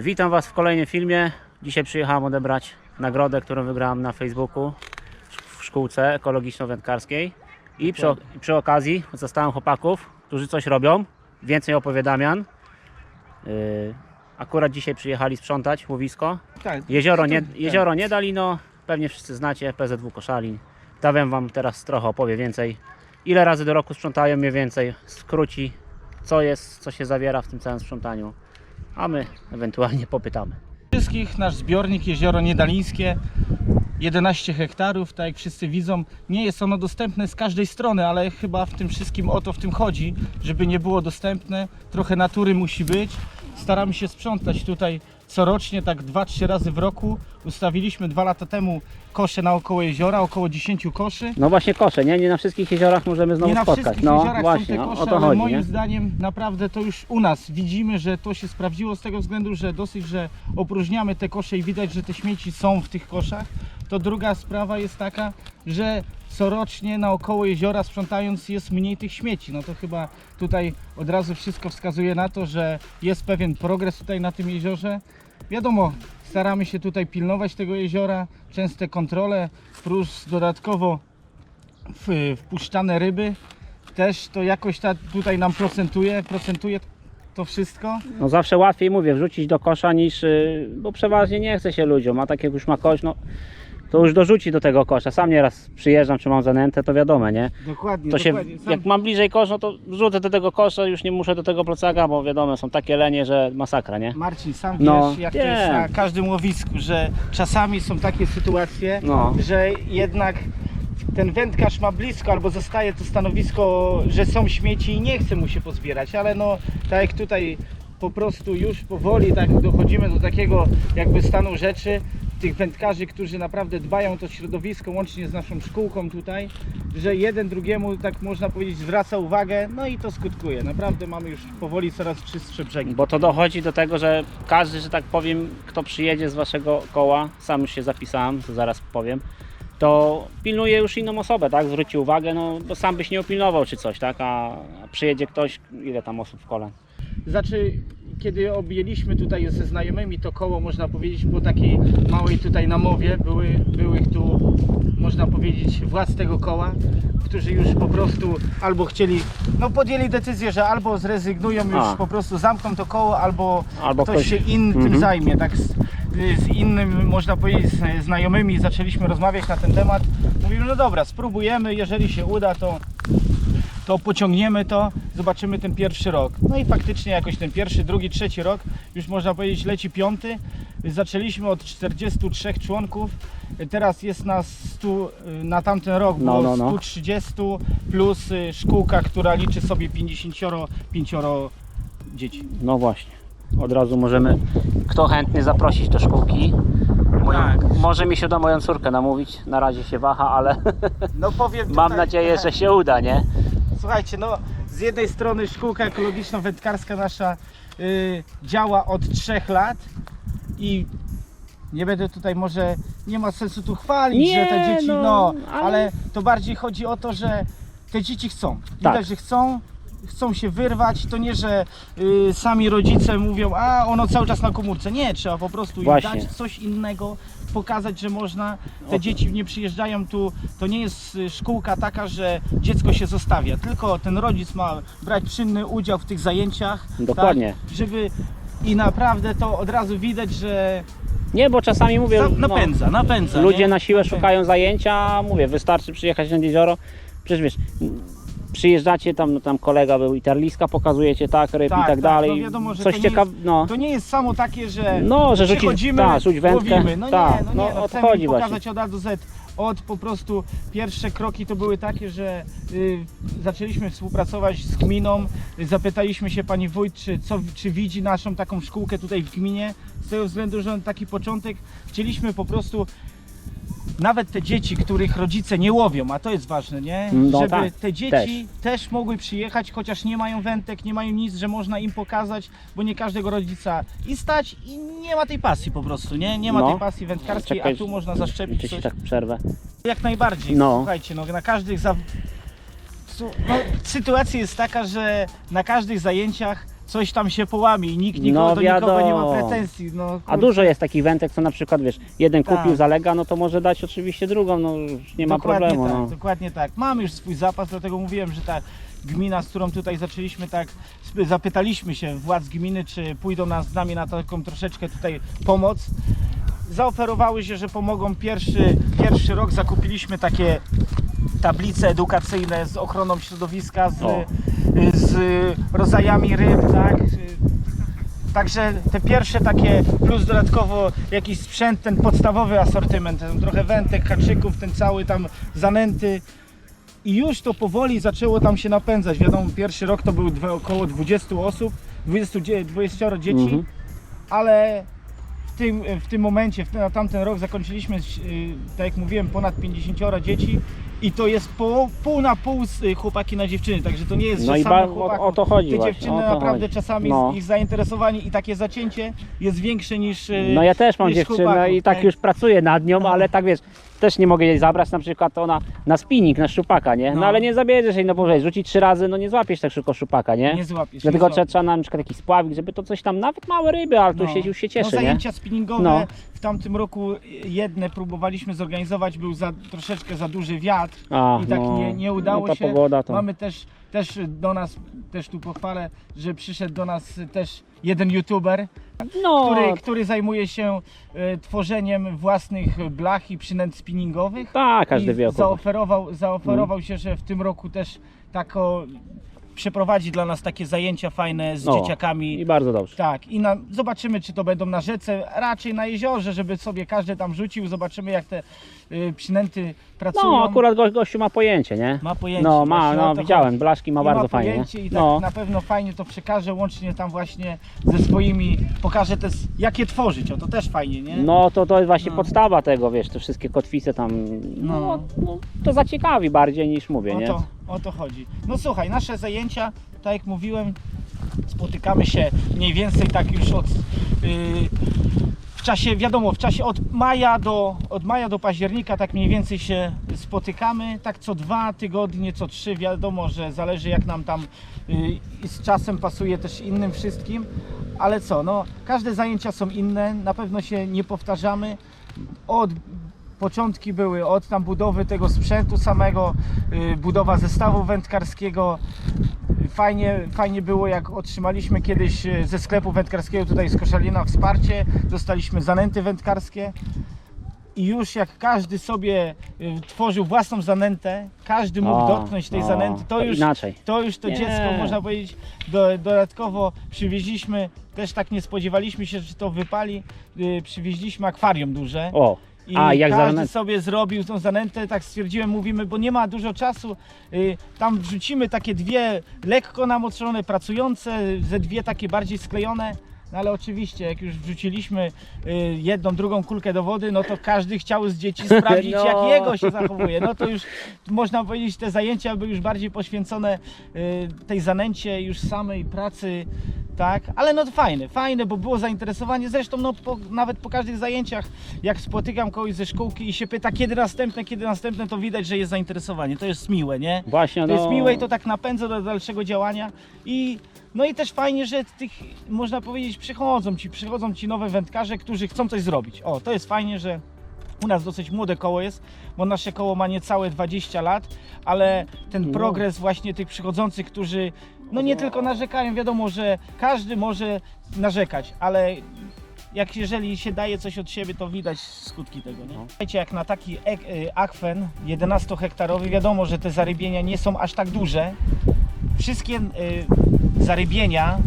Witam Was w kolejnym filmie. Dzisiaj przyjechałem odebrać nagrodę, którą wygrałem na Facebooku w szkółce ekologiczno-wędkarskiej. I przy, przy okazji zostałem chłopaków, którzy coś robią. Więcej opowiadamian. Yy, akurat dzisiaj przyjechali sprzątać łowisko. Tak. Jezioro, nie, jezioro Niedalino, pewnie wszyscy znacie, PZW Koszalin. Dawem Wam teraz trochę opowie więcej. Ile razy do roku sprzątają mniej więcej, skróci, co jest, co się zawiera w tym całym sprzątaniu. A my ewentualnie popytamy. Wszystkich nasz zbiornik Jezioro Niedalińskie 11 hektarów, tak jak wszyscy widzą, nie jest ono dostępne z każdej strony, ale chyba w tym wszystkim o to w tym chodzi, żeby nie było dostępne. Trochę natury musi być. Staramy się sprzątać tutaj corocznie, tak 2-3 razy w roku. Ustawiliśmy dwa lata temu kosze naokoło jeziora, około 10 koszy. No właśnie kosze, nie? Nie na wszystkich jeziorach możemy znowu nie na spotkać. wszystkich No jeziorach właśnie, są te kosze, o to ale chodzi, moim nie? zdaniem naprawdę to już u nas widzimy, że to się sprawdziło z tego względu, że dosyć, że opróżniamy te kosze i widać, że te śmieci są w tych koszach. To druga sprawa jest taka, że corocznie naokoło jeziora sprzątając jest mniej tych śmieci. No to chyba tutaj od razu wszystko wskazuje na to, że jest pewien progres tutaj na tym jeziorze. Wiadomo, staramy się tutaj pilnować tego jeziora, częste kontrole, plus dodatkowo wpuszczane ryby. Też to jakoś ta, tutaj nam procentuje, procentuje to wszystko. No zawsze łatwiej, mówię, wrzucić do kosza niż, y, bo przeważnie nie chce się ludziom, a tak jak już ma kosz, no to już dorzuci do tego kosza. Sam nieraz przyjeżdżam, czy mam zanętę, to wiadomo, nie? Dokładnie, To się, dokładnie. Sam- jak mam bliżej kosz, no to wrzucę do tego kosza, już nie muszę do tego plecaka, bo wiadomo, są takie lenie, że masakra, nie? Marcin, sam No, wiesz, jak to wiem. jest na każdym łowisku, że czasami są takie sytuacje, No. że jednak ten wędkarz ma blisko albo zostaje to stanowisko, że są śmieci i nie chce mu się pozbierać, ale no tak jak tutaj po prostu już powoli tak dochodzimy do takiego jakby stanu rzeczy, tych wędkarzy, którzy naprawdę dbają o to środowisko, łącznie z naszą szkółką tutaj, że jeden drugiemu, tak można powiedzieć, zwraca uwagę, no i to skutkuje. Naprawdę mamy już powoli coraz czystsze brzegi. Bo to dochodzi do tego, że każdy, że tak powiem, kto przyjedzie z waszego koła, sam już się zapisałem, to zaraz powiem, to pilnuje już inną osobę, tak? Zwróci uwagę, no bo sam byś nie opilnował czy coś, tak? A przyjedzie ktoś, ile tam osób w kole? Znaczy, kiedy objęliśmy tutaj ze znajomymi to koło, można powiedzieć, po takiej małej tutaj namowie, były, były tu, można powiedzieć, władz tego koła, którzy już po prostu albo chcieli, no podjęli decyzję, że albo zrezygnują, już A. po prostu zamkną to koło, albo, Albo ktoś, ktoś- się innym tym Mhm. zajmie. Tak z, z innym, można powiedzieć, z znajomymi zaczęliśmy rozmawiać na ten temat. Mówimy, no dobra, spróbujemy, jeżeli się uda, to to pociągniemy to, zobaczymy ten pierwszy rok. No i faktycznie jakoś ten pierwszy, drugi, trzeci rok, już można powiedzieć leci piąty. Zaczęliśmy od 43 członków, teraz jest nas 100, y, na tamten rok No, było no, no. 130 plus y, szkółka, która liczy sobie 55 dzieci. No właśnie, od razu możemy, kto chętny zaprosić do szkółki. Moją, Tak. Może mi się da moją córkę namówić, na razie się waha, ale No powiem mam tutaj- nadzieję, że się uda, nie? Słuchajcie, no z jednej strony szkółka ekologiczno-wędkarska nasza y, działa od 3 lat i nie będę tutaj może, nie ma sensu tu chwalić, Nie, że te dzieci, no, no, ale- ale... to bardziej chodzi o to, że te dzieci chcą. Widać, Tak. że chcą, chcą się wyrwać, to nie, że y, sami rodzice mówią, a ono cały czas na komórce. Nie, trzeba po prostu im Właśnie. dać coś innego, pokazać, że można. Te dzieci nie przyjeżdżają tu, to nie jest y, szkółka taka, że dziecko się zostawia, tylko ten rodzic ma brać czynny udział w tych zajęciach. Dokładnie. Tak, żeby i naprawdę to od razu widać, że Nie, bo czasami mówię, no, napędza, napędza. ludzie nie? na siłę szukają zajęcia, mówię, wystarczy przyjechać nad jezioro. Przecież wiesz, przyjeżdżacie tam, no tam kolega był i tarliska, pokazujecie tak, ryb Tak, i tak tak, dalej. no wiadomo, że Coś to nie no. To nie jest samo takie, że No, że rzucić- przychodzimy, tak, rzuć wędkę, łowimy. No tak, nie, no, no, nie, no, o to chcemy chodzi im właśnie. pokazać od A do Z. Od po prostu pierwsze kroki to były takie, że y, zaczęliśmy współpracować z gminą. Zapytaliśmy się pani wójt, czy, co, czy widzi naszą taką szkółkę tutaj w gminie. Z tego względu, że taki początek chcieliśmy po prostu nawet te dzieci, których rodzice nie łowią, a to jest ważne, nie? No Żeby tak, te dzieci też. mogły przyjechać, chociaż nie mają wędek, nie mają nic, że można im pokazać, bo nie każdego rodzica i stać i nie ma tej pasji po prostu, nie? Nie ma No. tej pasji wędkarskiej, Czekaj, a tu można zaszczepić Czy się coś. tak przerwę? Jak najbardziej. No. Słuchajcie, no na każdych za... No, sytuacja jest taka, że na każdych zajęciach coś tam się połamie i nikt nikogo, No do nikogo nie ma wiadomo. pretensji. No, A kurczę. dużo jest takich wędek, co na przykład wiesz, jeden Tak. kupił, zalega, no to może dać oczywiście drugą, no już nie ma dokładnie problemu. Tak, No. Dokładnie tak. Mamy już swój zapas, dlatego mówiłem, że ta gmina, z którą tutaj zaczęliśmy, tak sp- zapytaliśmy się władz gminy, czy pójdą nas z nami na taką troszeczkę tutaj pomoc. Zaoferowały się, że pomogą pierwszy, pierwszy rok. Zakupiliśmy takie tablice edukacyjne z ochroną środowiska, z, O. z rodzajami ryb, tak. Także te pierwsze takie, plus dodatkowo jakiś sprzęt, ten podstawowy asortyment, ten trochę wędek, haczyków, ten cały tam zanęty. I już to powoli zaczęło tam się napędzać. Wiadomo, pierwszy rok to był dwa, około 20 osób, 20, dzie- 20 dzieci, Mhm. ale w tym, w tym momencie, w ten, na tamten rok zakończyliśmy, yy, tak jak mówiłem, ponad 50 dzieci i to jest po, pół na pół z y, chłopaki na dziewczyny, także to nie jest, No że i same ba- chłopaków. o, o to chodzi Te właśnie. dziewczyny o to naprawdę chodzi. czasami No. ich zainteresowanie i takie zacięcie jest większe niż. y, No ja też mam niż dziewczynę chłopaków, i tak już pracuję nad nią, No. ale tak wiesz, też nie mogę jej zabrać na przykład ona na spinning, na szczupaka, nie? No, No. ale nie zabierzesz jej, no bo rzucić trzy razy, no nie złapiesz tak szybko szczupaka, nie? Nie złapiesz. Dlatego nie trzeba, złapiesz. trzeba na przykład jakiś spławik, żeby to coś tam, nawet małe ryby, ale tu No. się, już się No, cieszy, nie? zajęcia spinningowe No. w tamtym roku jedne próbowaliśmy zorganizować, był za, troszeczkę za duży wiatr A, i tak no, nie, nie udało no ta się. pogoda to... Mamy też, też do nas, też tu pochwalę, że przyszedł do nas też jeden youtuber, no, który, który zajmuje się e, tworzeniem własnych blach i przynęt spinningowych. tak, każdy I wie o kogo. zaoferował, zaoferował się, że w tym roku też tako przeprowadzi dla nas takie zajęcia fajne z No, dzieciakami. I bardzo dobrze. Tak, i na, zobaczymy, czy to będą na rzece, raczej na jeziorze, żeby sobie każdy tam rzucił. Zobaczymy, jak te y, przynęty pracują. No, akurat go, gościu ma pojęcie, nie? ma pojęcie. No, ma, właśnie o no, to widziałem, chodzi. blaszki ma I bardzo ma fajnie. pojęcie i tak No, na pewno fajnie to przekaże, łącznie tam właśnie ze swoimi, pokaże też, jak je tworzyć, o to też fajnie, nie? no to, to jest właśnie No. podstawa tego, wiesz, te wszystkie kotwice tam, no, No. no to zaciekawi bardziej niż mówię, o, nie? to, o to chodzi. No słuchaj, nasze zajęcia, tak jak mówiłem, spotykamy się mniej więcej tak już od... W czasie, wiadomo, w czasie od maja do, od maja do października tak mniej więcej się spotykamy, tak co dwa tygodnie, co trzy, wiadomo, że zależy jak nam tam i z czasem pasuje też innym wszystkim, ale co, no każde zajęcia są inne, na pewno się nie powtarzamy, od początki były od tam budowy tego sprzętu samego, yy, budowa zestawu wędkarskiego. Fajnie, fajnie było jak otrzymaliśmy kiedyś yy, ze sklepu wędkarskiego tutaj z Koszalina wsparcie, dostaliśmy zanęty wędkarskie i już jak każdy sobie yy, tworzył własną zanętę, każdy mógł O, dotknąć tej no, zanęty, to już inaczej. to już to Nie. dziecko, można powiedzieć, do, dodatkowo przywieźliśmy, też tak nie spodziewaliśmy się, że to wypali, yy, przywieźliśmy akwarium duże. O, I A, jak każdy zanętę? sobie zrobił tą zanętę, tak stwierdziłem, mówimy, bo nie ma dużo czasu. y, Tam wrzucimy takie dwie lekko namoczone, pracujące, ze dwie takie bardziej sklejone. No ale oczywiście, jak już wrzuciliśmy y, jedną, drugą kulkę do wody, no to każdy chciał z dzieci sprawdzić, No. jak jego się zachowuje. No to już można powiedzieć, te zajęcia były już bardziej poświęcone y, tej zanęcie, już samej pracy tak, ale no to fajne, fajne, bo było zainteresowanie, zresztą no po, nawet po każdych zajęciach, jak spotykam kogoś ze szkółki i się pyta kiedy następne, kiedy następne, to widać, że jest zainteresowanie, to jest miłe, nie? właśnie, To no... jest miłe i to tak napędza do dalszego działania i no i też fajnie, że tych, można powiedzieć, przychodzą ci, przychodzą ci nowe wędkarze, którzy chcą coś zrobić. O, to jest fajnie, że u nas dosyć młode koło jest, bo nasze koło ma niecałe 20 lat, ale ten No. progres właśnie tych przychodzących, którzy no nie tylko narzekają, wiadomo, że każdy może narzekać, ale jak jeżeli się daje coś od siebie, to widać skutki tego, nie? No. Słuchajcie, jak na taki y, akwen 11-hektarowy, wiadomo, że te zarybienia nie są aż tak duże. Wszystkie y, zarybienia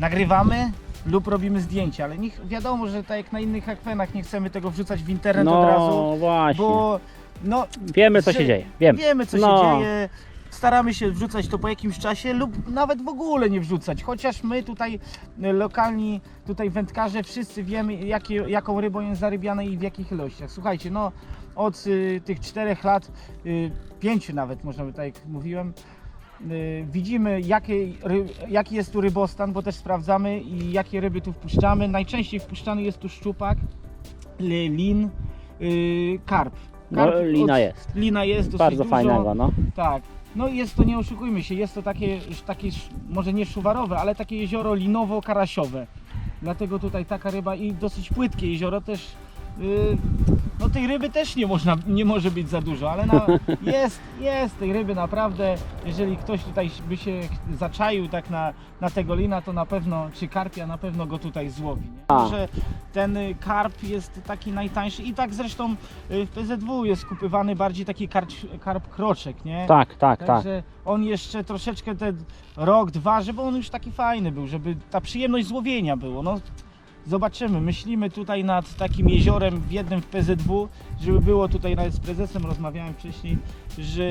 nagrywamy lub robimy zdjęcia, ale niech wiadomo, że tak jak na innych akwenach nie chcemy tego wrzucać w internet od razu, No właśnie, bo no, wiemy co że- się dzieje, wiem. wiemy co No. się dzieje. Staramy się wrzucać to po jakimś czasie lub nawet w ogóle nie wrzucać. Chociaż my tutaj y, lokalni tutaj wędkarze wszyscy wiemy jakie, jaką rybą jest zarybiana i w jakich ilościach. Słuchajcie, no od y, tych czterech lat, y, pięciu nawet można by tak jak mówiłem, widzimy jakie, jaki jest tu rybostan, bo też sprawdzamy i jakie ryby tu wpuszczamy. Najczęściej wpuszczany jest tu szczupak, li- lin, y, karp. No, Karp lina od- jest. Lina jest dosyć Bardzo dużo. fajnego, no. Tak. No jest to, nie oszukujmy się, jest to takie, takie może nie szuwarowe, ale takie jezioro linowo-karasiowe. Dlatego tutaj taka ryba i dosyć płytkie jezioro też. Yy, no tej ryby też nie można, nie może być za dużo, ale no, jest, jest tej ryby naprawdę. Jeżeli ktoś tutaj by się zaczaił tak na, na tego lina, to na pewno, czy karpia, na pewno go tutaj złowi. Nie? Może ten y, karp jest taki najtańszy i tak zresztą y, w PZW jest kupywany bardziej taki karp, karp kroczek, nie? Tak, tak, tak. Także on jeszcze troszeczkę ten rok, dwa, żeby on już taki fajny był, żeby ta przyjemność złowienia było. No, zobaczymy, myślimy tutaj nad takim jeziorem w jednym w PZW, żeby było tutaj nawet z prezesem rozmawiałem wcześniej, że,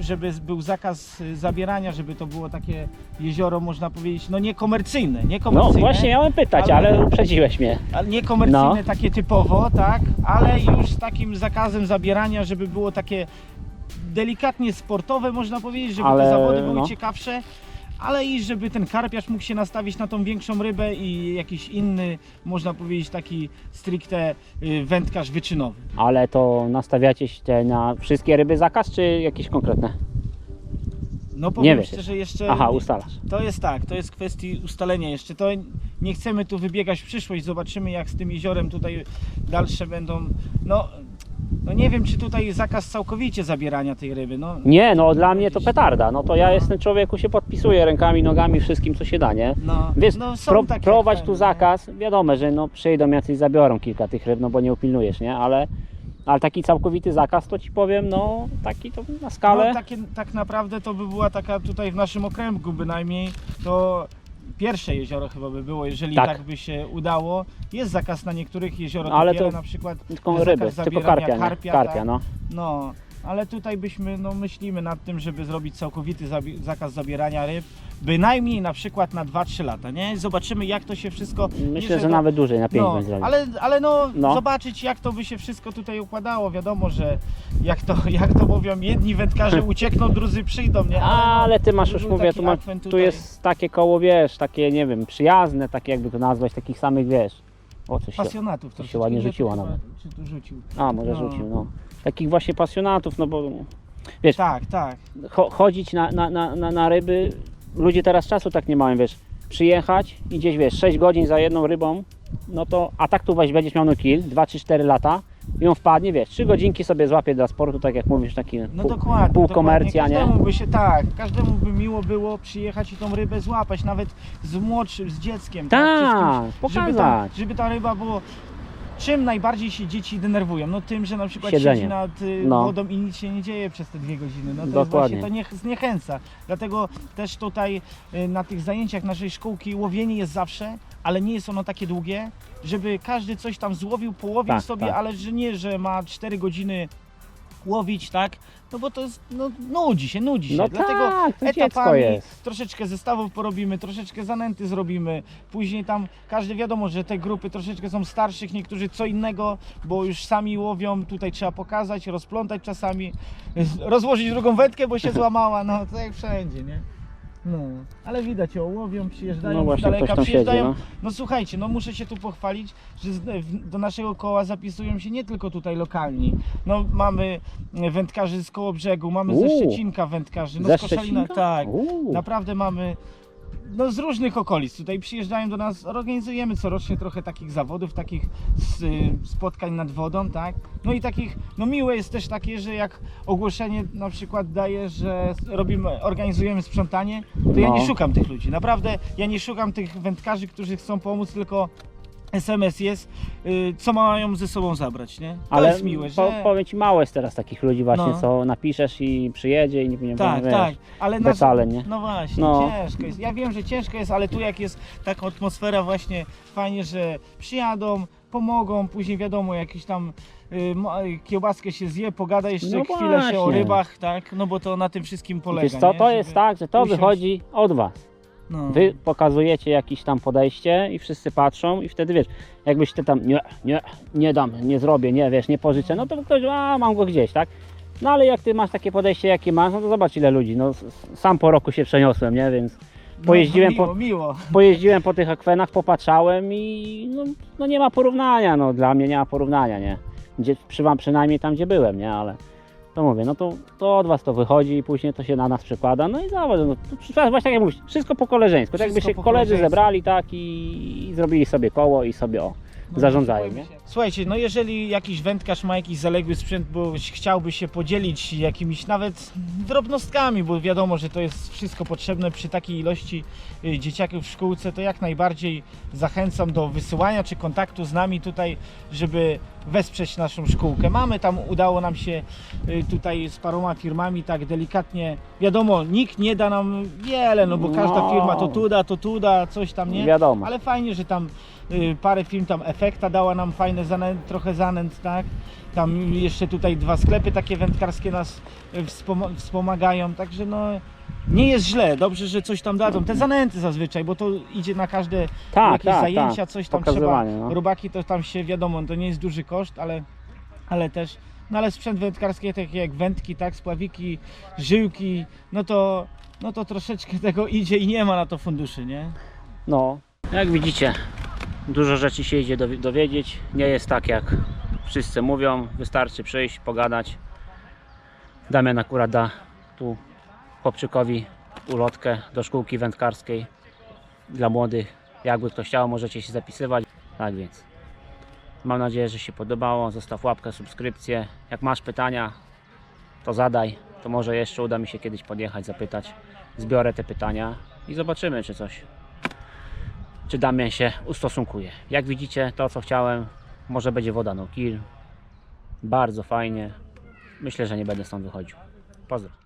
żeby był zakaz y, zabierania, żeby to było takie jezioro, można powiedzieć, no niekomercyjne, No niekomercyjne. właśnie miałem pytać, Ale- ale uprzedziłeś mnie. Ale nie komercyjne No. takie typowo, tak, ale już z takim zakazem zabierania, żeby było takie delikatnie sportowe, można powiedzieć, żeby Ale, te zawody były no. ciekawsze, ale i żeby ten karpiarz mógł się nastawić na tą większą rybę i jakiś inny, można powiedzieć, taki stricte y, wędkarz wyczynowy. Ale to nastawiacie się na wszystkie ryby zakaz, czy jakieś konkretne? No powiem wiesz szczerze, jeszcze Aha, ustalasz. To jest tak, to jest kwestii ustalenia jeszcze. To nie chcemy tu wybiegać w przyszłość, zobaczymy jak z tym jeziorem tutaj dalsze będą. No, no nie wiem, czy tutaj zakaz całkowicie zabierania tej ryby. No, Nie, no dla mnie to petarda. No to ja jestem człowieku, się podpisuję rękami, nogami, wszystkim co się da, nie? no, Wiesz, no są pro, takie prowadź tu zakaz, wiadomo, że no przyjdą jacyś zabiorą kilka tych ryb, no bo nie upilnujesz, nie? Ale, ale taki całkowity zakaz, to ci powiem, no taki to na skalę. No, takie, tak naprawdę to by była taka tutaj w naszym okręgu bynajmniej to pierwsze jezioro chyba by było, jeżeli tak, Tak. by się udało. Jest zakaz na niektórych jeziorach, Ale ale to na przykład tylko zakaz ryby, tylko zabierania karpia, nie? karpia, karpia tak. no. No, ale tutaj byśmy, no myślimy nad tym, żeby zrobić całkowity zabi- zakaz zabierania ryb, bynajmniej na przykład na 2-3 lata, nie? Zobaczymy jak to się wszystko... Myślę, że to- nawet dłużej, na pięć no, bym zrobił. ale, ale no, No. zobaczyć jak to by się wszystko tutaj układało, wiadomo, że jak to, jak to mówią, jedni wędkarze uciekną, drudzy przyjdą, nie? no, Ale ty masz, już mówię, tu, ma, tu jest takie koło, wiesz, takie, nie wiem, przyjazne, takie jakby to nazwać, takich samych, wiesz, o coś się, Pasjonatów się troszeczkę, ładnie nie? To rzuciło nawet. Czy tu rzucił? a może No. rzucił, no. Takich właśnie pasjonatów, no bo Tak, tak. cho, chodzić na, na, na, na, na ryby, ludzie teraz czasu tak nie mają, wiesz, przyjechać i gdzieś, wiesz, 6 godzin za jedną rybą, no to, a tak tu weź, będziesz miał no kill, 2, 3, 4 lata i on wpadnie, wiesz, 3 godzinki sobie złapie dla sportu, tak jak mówisz, taki No pół, dokładnie. pół dokładnie. komercja, nie? Każdemu by się tak, każdemu by miło było przyjechać i tą rybę złapać, nawet z młodszym, z dzieckiem. Tak, czy z kimś, żeby, ta, pokazać. żeby ta ryba było. Czym najbardziej się dzieci denerwują? No tym, że na przykład Siedzenie. siedzi nad y, No. wodą i nic się nie dzieje przez te dwie godziny. No to Dokładnie. właśnie to niech, zniechęca. Dlatego też tutaj y, na tych zajęciach naszej szkółki łowienie jest zawsze, ale nie jest ono takie długie, żeby każdy coś tam złowił, połowił Tak, sobie, tak. ale że nie, że ma 4 godziny łowić, tak? No bo to jest, no nudzi się, nudzi się. No Dlatego tak, to dziecko etapami jest. troszeczkę zestawów porobimy, troszeczkę zanęty zrobimy. Później tam każdy wiadomo, że te grupy troszeczkę są starszych, niektórzy co innego, bo już sami łowią, tutaj trzeba pokazać, rozplątać czasami, rozłożyć drugą wędkę, bo się złamała, no to jak wszędzie, nie? No, ale widać, o, łowią, przyjeżdżają No z właśnie, daleka, ktoś tam siedzi, przyjeżdżają, no. no słuchajcie, no muszę się tu pochwalić, że z- w- do naszego koła zapisują się nie tylko tutaj lokalni. No mamy wędkarzy z koło brzegu, mamy ze Uuu. Szczecinka wędkarzy, no Ze z Koszalina, Szczecinka? tak. Uuu. Naprawdę mamy no, z różnych okolic. Tutaj przyjeżdżają do nas, organizujemy corocznie trochę takich zawodów, takich y, spotkań nad wodą, tak? No i takich, no miłe jest też takie, że jak ogłoszenie na przykład daje, że robimy, organizujemy sprzątanie, to ja No. nie szukam tych ludzi. Naprawdę ja nie szukam tych wędkarzy, którzy chcą pomóc, tylko SMS jest, y, co mają ze sobą zabrać, nie? To Ale jest miłe, że... po, powiem Ci, mało jest teraz takich ludzi właśnie, No. co napiszesz i przyjedzie i nie, nie Tak, wiesz, tak, ale ale, nie? No właśnie, No. ciężko jest. Ja wiem, że ciężko jest, ale tu jak jest taka atmosfera właśnie fajnie, że przyjadą, pomogą, później wiadomo, jakiś tam y, y, kiełbaskę się zje, pogada jeszcze No chwilę się o właśnie. rybach, tak? No bo to na tym wszystkim polega, Wiesz co, nie? to jest Żeby tak, że to usiąść- wychodzi od Was. No. Wy pokazujecie jakieś tam podejście i wszyscy patrzą i wtedy wiesz, jakbyś ty tam nie, nie, nie dam, nie zrobię, nie wiesz, nie pożyczę, no to ktoś, a mam go gdzieś, tak? No ale jak ty masz takie podejście, jakie masz, no to zobacz ile ludzi, no sam po roku się przeniosłem, nie, więc pojeździłem no, miło, po- miło. pojeździłem po tych akwenach, popatrzałem i no, no nie ma porównania, no dla mnie nie ma porównania, nie? Gdzie, przy, przynajmniej tam gdzie byłem, nie, ale to mówię, no to, to od was to wychodzi i później to się na nas przekłada. No i zobacz, no, to, właśnie tak jak mówisz, wszystko po koleżeńsku. Tak jakby się koledzy zebrali tak i, i zrobili sobie koło i sobie o, zarządzają, nie? Słuchajcie, no jeżeli jakiś wędkarz ma jakiś zaległy sprzęt, bo chciałby się podzielić jakimiś nawet drobnostkami, bo wiadomo, że to jest wszystko potrzebne przy takiej ilości y, dzieciaków w szkółce, to jak najbardziej zachęcam do wysyłania czy kontaktu z nami tutaj, żeby wesprzeć naszą szkółkę. Mamy tam, udało nam się y, tutaj z paroma firmami tak delikatnie, wiadomo, nikt nie da nam wiele, no bo każda No. firma to tu da, to tu da, coś tam, nie? Wiadomo. Ale fajnie, że tam parę firm tam efekta dała nam fajne zanęt, trochę zanęt, tak? Tam jeszcze tutaj dwa sklepy takie wędkarskie nas y, wspoma- wspomagają, także no nie jest źle, dobrze, że coś tam dadzą. Te zanęty zazwyczaj, bo to idzie na każde Tak, jakieś tak, zajęcia, tak. coś tam trzeba. No. Robaki to tam się wiadomo, to nie jest duży koszt, ale, ale też. No ale sprzęt wędkarski takie jak wędki, tak, spławiki, żyłki, no to, no to troszeczkę tego idzie i nie ma na to funduszy, nie? No, jak widzicie, dużo rzeczy się idzie dowi- dowiedzieć. Nie jest tak jak wszyscy mówią. Wystarczy przyjść, pogadać. Damian akurat da tu chłopczykowi ulotkę do szkółki wędkarskiej dla młodych. Jakby ktoś chciał, możecie się zapisywać. Tak więc. Mam nadzieję, że się podobało. Zostaw łapkę, subskrypcję. Jak masz pytania, to zadaj. To może jeszcze uda mi się kiedyś podjechać, zapytać. Zbiorę te pytania i zobaczymy, czy coś czy Damian się ustosunkuje. Jak widzicie, to co chciałem, może będzie woda no kill. Bardzo fajnie. Myślę, że nie będę stąd wychodził. Pozdro.